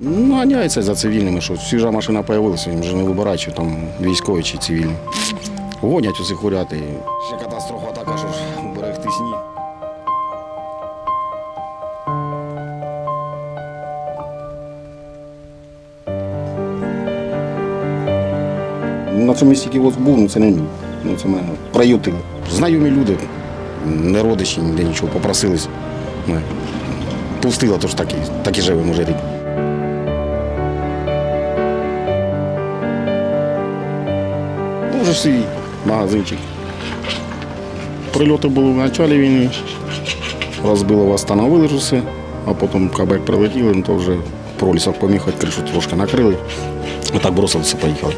Ну, ганяється за цивільними, що свіжа машина з'явилася, їм вже не вибирають, чи там військові чи цивільні. Гонять усіх уряти. Ще катастрофа така, що ж берегти сніг. На цьому місці кілоц був, ну це не мій. Ну, це мене приютили. Знайомі люди, не родичі, ніде нічого, попросились. Ну, Пустила, тож так і, так і живемо вже свій магазинчик. Прильоти були в початку війни, розбило, встановили все, а потім кабек прилетіли, ну, то вже пролісок поміг, хоч кришу трошки накрили. Отак бросилися, поїхали.